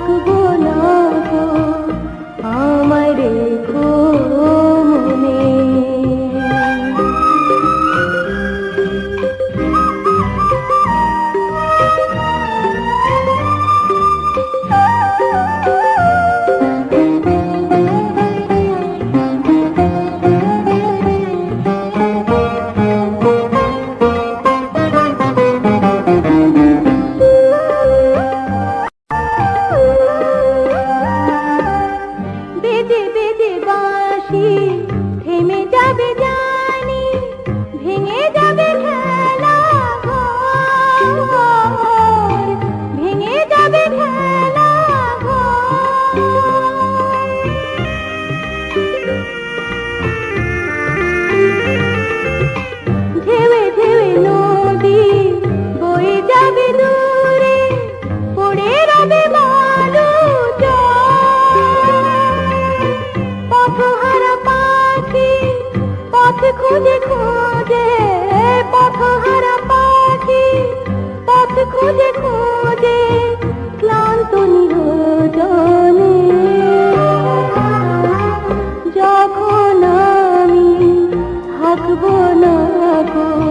থাকব না তো আমার খুঁজে খুঁজে পথহারা পাখি পথ খুঁজে খুঁজে ক্লান্ত নিরোজনে। যখন আমি হাঁকব না গো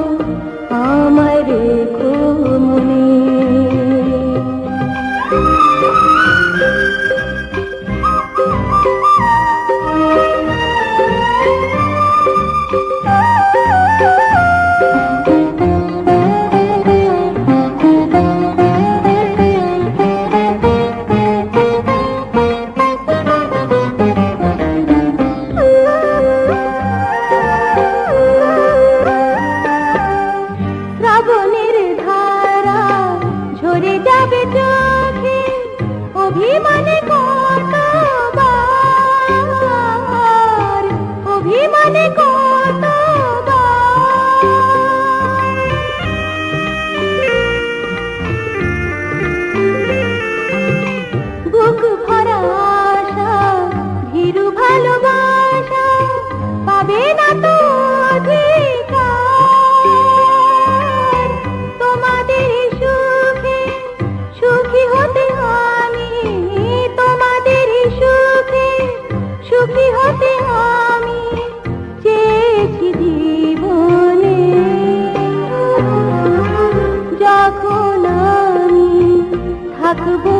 থাকবো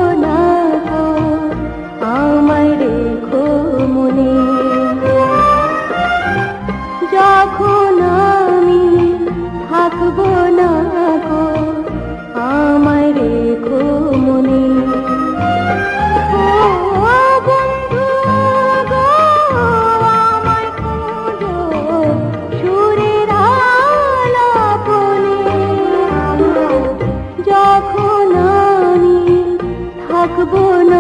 রাখবো না